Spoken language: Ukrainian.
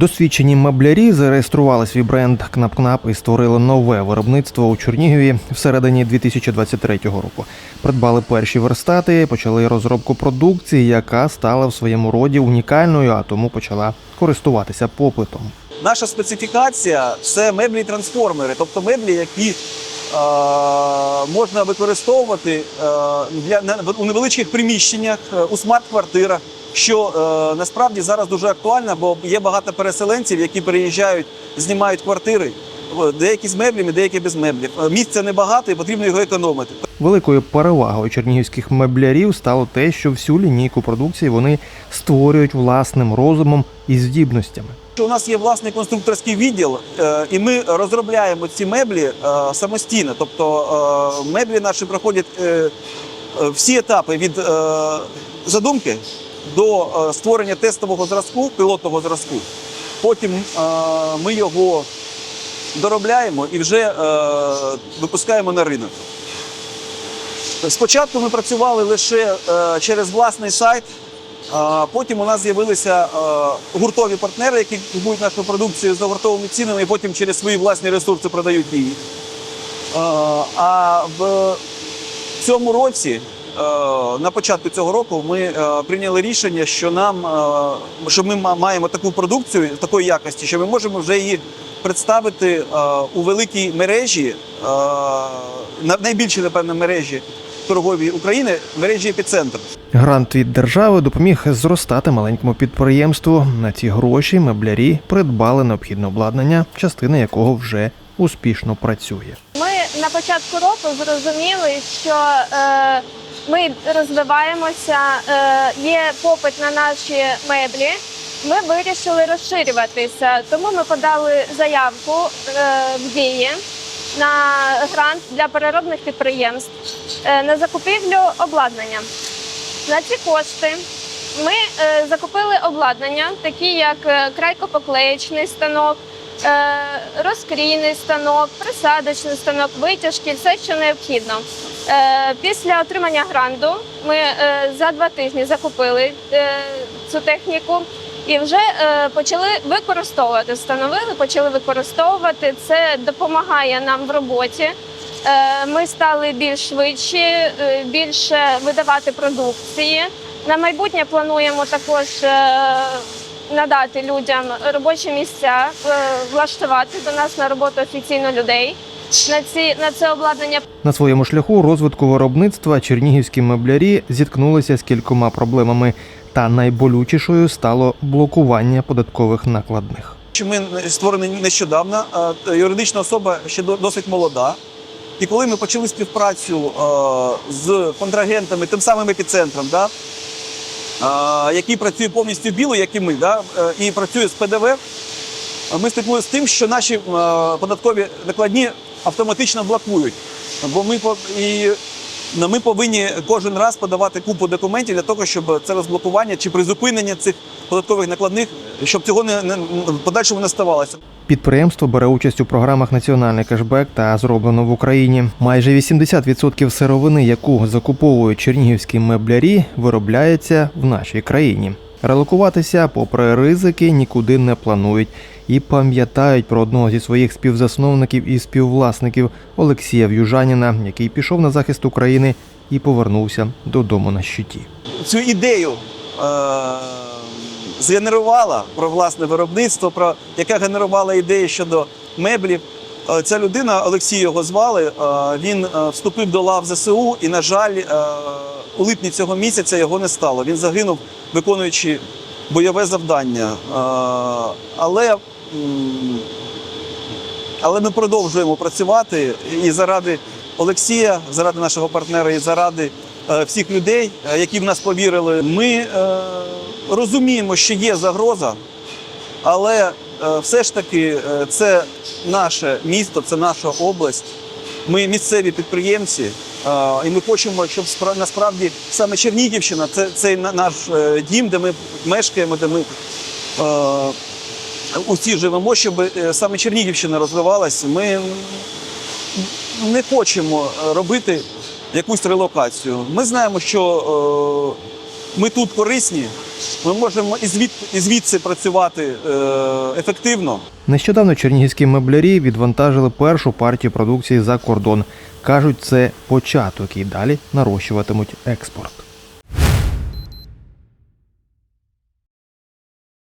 Досвідчені меблярі зареєстрували свій бренд Кнап-Кнап і створили нове виробництво у Чернігові всередині 2023 року. Придбали перші верстати, почали розробку продукції, яка стала в своєму роді унікальною, а тому почала користуватися попитом. Наша специфікація це меблі трансформери, тобто меблі, які можна використовувати е, для, у невеличких приміщеннях, е, у смарт-квартирах, що е, насправді зараз дуже актуально, бо є багато переселенців, які переїжджають, знімають квартири. Е, Деякі з меблями, деякі без меблів. Е, Місця небагато і потрібно його економити. Великою перевагою чернігівських меблярів стало те, що всю лінійку продукції вони створюють власним розумом і здібностями. У нас є власний конструкторський відділ, е, і ми розробляємо ці меблі е, самостійно. Тобто е, меблі наші проходять всі етапи від задумки до створення тестового зразку, пілотного зразку. Потім ми його доробляємо і вже випускаємо на ринок. Спочатку ми працювали лише через власний сайт. Потім у нас з'явилися е, гуртові партнери, які купують нашу продукцію за гуртовими цінами і потім через свої власні ресурси продають її. Е, А в цьому році, е, на початку цього року, ми прийняли рішення, що нам що ми маємо таку продукцію такої якості, що ми можемо вже її представити у великій мережі, найбільшій, напевно, мережі торговій України, мережі епіцентр. Грант від держави допоміг зростати маленькому підприємству. На ці гроші меблярі придбали необхідне обладнання, частина якого вже успішно працює. Ми на початку року зрозуміли, що е, ми розвиваємося, е, є попит на наші меблі. Ми вирішили розширюватися, тому ми подали заявку е, в дії на грант для переробних підприємств е, на закупівлю обладнання. На ці кошти ми е, закупили обладнання, такі як е, крайкопоклеєчний станок, розкрійний станок, присадочний станок, витяжки, все, що необхідно. Після отримання гранту ми за два тижні закупили цю техніку і вже е, почали використовувати. Встановили, почали використовувати. Це допомагає нам в роботі. Е, Ми стали більш швидші, е, більше видавати продукції. На майбутнє плануємо також надати людям робочі місця, влаштувати до нас на роботу офіційно людей на ці на це обладнання. На своєму шляху розвитку виробництва чернігівські меблярі зіткнулися з кількома проблемами, та найболючішою стало блокування податкових накладних. Що Ми створені нещодавно, е, юридична особа ще досить молода. І коли ми почали співпрацю е, з контрагентами, тим самим епіцентром, да, е, який працює повністю біло, як і ми, да, е, і працює з ПДВ, е, ми стикнулися з тим, що наші е, податкові накладні автоматично блокують. Бо ми і ми повинні кожен раз подавати купу документів для того, щоб це розблокування чи призупинення цих податкових накладних, щоб цього не, не подальшому не ставалося. Підприємство бере участь у програмах Національний кешбек та зроблено в Україні. Майже 80% сировини, яку закуповують чернігівські меблярі, виробляється в нашій країні. Релокуватися, попри ризики, нікуди не планують і пам'ятають про одного зі своїх співзасновників і співвласників Олексія В'южаніна, який пішов на захист України і повернувся додому на щиті. цю ідею е, згенерувала про власне виробництво, про яка генерувала ідеї щодо меблів. Е, Ця людина, Олексій його звали, е, він е, вступив до лав ЗСУ і, на жаль, у липні цього місяця його не стало. Він загинув, виконуючи бойове завдання. Але, але ми продовжуємо працювати і заради Олексія, заради нашого партнера, і заради е, всіх людей, е, які в нас повірили. Ми е, розуміємо, що є загроза, але все ж таки це наше місто, це наша область. Ми місцеві підприємці, і ми хочемо, щоб спра- насправді саме Чернігівщина це цей наш е, дім, де ми мешкаємо, де ми. е, Усі живемо, щоб е, саме Чернігівщина розвивалася. Ми не хочемо робити якусь релокацію. Ми знаємо, що ми тут корисні, ми можемо і звід, і звідси працювати е, ефективно. Нещодавно чернігівські меблярі відвантажили першу партію продукції за кордон. Кажуть, це початок і далі нарощуватимуть експорт.